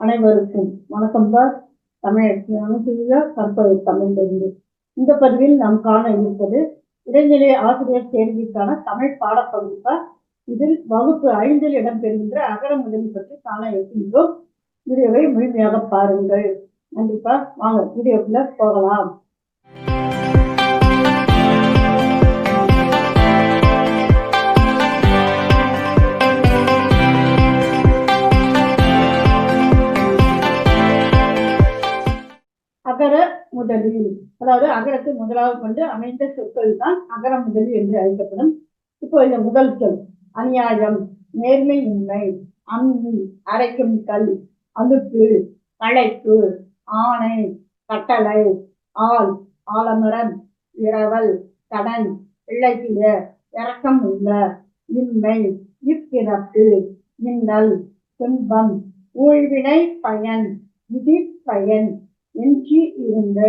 அனைவருக்கும் வணக்கம் பார் தமிழ் அனுசூய கற்பது தமிழிலிருந்து. இந்த பதிவில் நாம் காண இருப்பது இடைநிலை ஆசிரியர் தேர்விற்கான தமிழ் பாடப்பகுதி இதில் வகுப்பு ஐந்தில் இடம்பெறுகின்ற அகர முதலில் பற்றி காண இருக்கின்றோம். வீடியோவை முழுமையாக பாருங்கள். நன்றிப்பா வாங்க வீடியோக்குள்ள போகலாம். அகர முதலி. அதாவது அகரத்தை முதலாக கொண்டு அமைந்த சொற்கள் தான் அகர முதலி என்று அழைக்கப்படும். இப்போ இந்த முதல் சொல் அநியாயம் நேர்மை இன்மை அம்மி அரைக்கும் கல் அழுக்கு களைப்பு ஆணை கட்டளை ஆள் ஆலமரம் இரவல் கடன் இழக்கிய இறக்கம் உள்ள இன்மை இப்பிறப்பு மின்னல் துன்பம் ஊழ்வினை பயன் விதி பயன் எஞ்சி இருந்த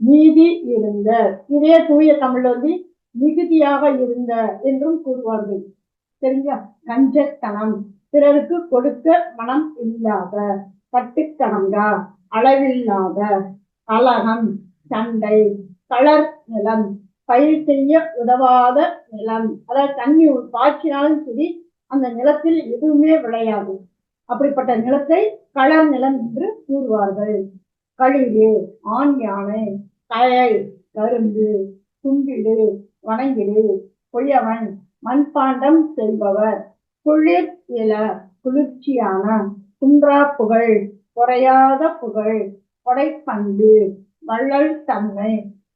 மீதி இருந்த. இதே தூய தமிழ் வந்து மிகுதியாக இருந்த என்றும் கூறுவார்கள். சரிங்களா? கஞ்சத்தனம். பிறருக்கு கொடுக்க மனம் இல்லாத பட்டுக்கணங்கா அளவில்லாத கலகம் சண்டை களர் நிலம் பயிர் செய்ய உதவாத நிலம். அதாவது தண்ணி பாய்ச்சினாலும் சரி அந்த நிலத்தில் எதுவுமே விளையாது. அப்படிப்பட்ட நிலத்தை களர் நிலம் என்று கூறுவார்கள். களிறு ஆண் யானை கழை கரும்பு கும்பிடு வணங்கிடு பொய்யவன் மண்பாண்டம் செய்பவர் குளிர் இல குளிர்ச்சியான குன்றா புகழ் குறையாத புகழ் கொடைப்பண்டு வள்ளல் தன்மை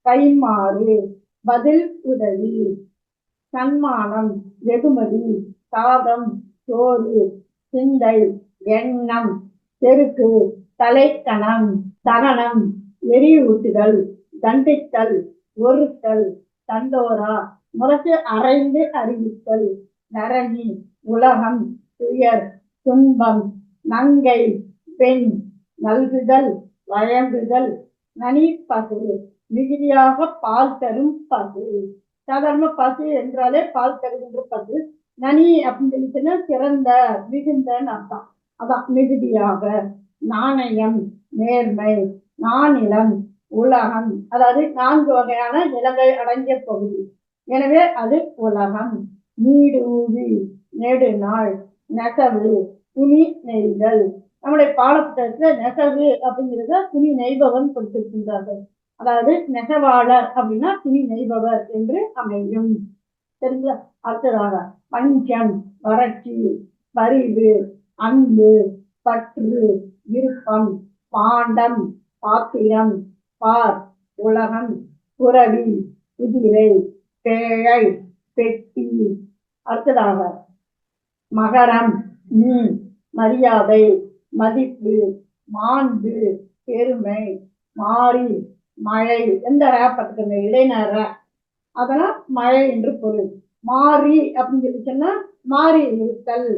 கைமாறு பதில் உதவி சன்மானம் வெகுமதி சாதம் சோறு சிந்தை எண்ணம் செருக்கு தலைக்கணம் தகனம் எரியூட்டுதல் தண்டித்தல் ஒருத்தல் தண்டோரா முரசு அரைந்து அறிவித்தல் நரணி உலகம் துயர் துன்பம் நங்கை பெண் நல்குதல் வழங்குதல் நனி பசு மிகுதியாக பால் தரும் பசு. சாதாரண பசு என்றாலே பால் தருகின்ற பசு. நனி அப்படின்னு சொல்லிச்சுன்னா சிறந்த மிகுந்தன்னு அர்த்தம். அதான் மிகுதியாக. நாணயம் நேர்மை நானிலம் உலகம். அதாவது நான்கு வகையான நிலங்கள் அடங்கிய பகுதி. எனவே அது உலகம். நீடு நெடுநாள் நெசவு துணி நெய்தல். நம்முடைய பாடப்புத்தகத்துல நெசவு அப்படிங்கிறத துணி நெய்பவன் கொடுத்திருக்கின்றார்கள். அதாவது நெசவாளர் அப்படின்னா துணி நெய்பவர் என்று அமையும். சரிங்களா? அடுத்ததாக பஞ்சம் வறட்சி பரிவு அன்பு பற்று விருப்பம் பாண்டம் பாத்திரம் பார் உலகம் புறவி குதிரை பேழை பெட்டி. அடுத்ததாக மகரம் மீன் மரியாதை மதிப்பு மாண்பு பெருமை மாறி மழை எந்த ரேப்பத்துக்கு இடைநேர. அதெல்லாம் மழை என்று பொருள். மாறி அப்படின்னு சொல்லி சொன்னா மாறி இருத்தல்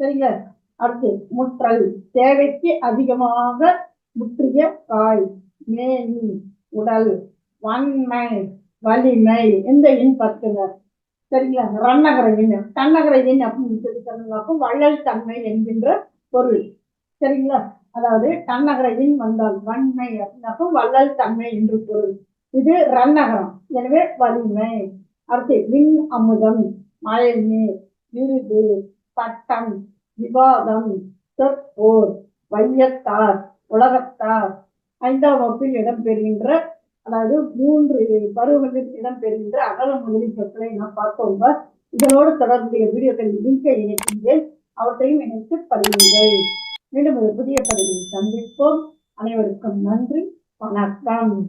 சரிங்களா? அடுத்து முற்றல். தேவைக்கு அதிகமாக முற்றிய காய். மேனி உடல் வன்மை வலிமை எந்த இன் பத்துங்க சரிங்களா? ரன்னகர இன் தன்னகர இன் அப்படின்னு சொல்லி வள்ளல் தன்மை என்கின்ற பொருள். சரிங்களா? அதாவது தன்னகர இன் வந்தால் வன்மை அப்படின்னாக்கும் வள்ளல் தன்மை என்று பொருள். இது ரன்னகரம். எனவே வலிமை. அடுத்து விண் அமுதம். மழை நீர் விருது பட்டம். விவாதம் சொற்போர் வையத்தார் உலகத்தார். ஐந்தாம் வகுப்பில் இடம்பெறுகின்ற அதாவது மூன்று பருவங்களில் இடம்பெறுகின்ற அகல முதலி சொற்களை நாம் பார்த்தோம் இதனோடு தொடர்புடைய வீடியோக்கள் லிங்கை இணைக்கின்றேன். அவற்றையும் இணைத்து பதிவுங்கள். மீண்டும் ஒரு புதிய பதிவில் சந்திப்போம். அனைவருக்கும் நன்றி. வணக்கம்.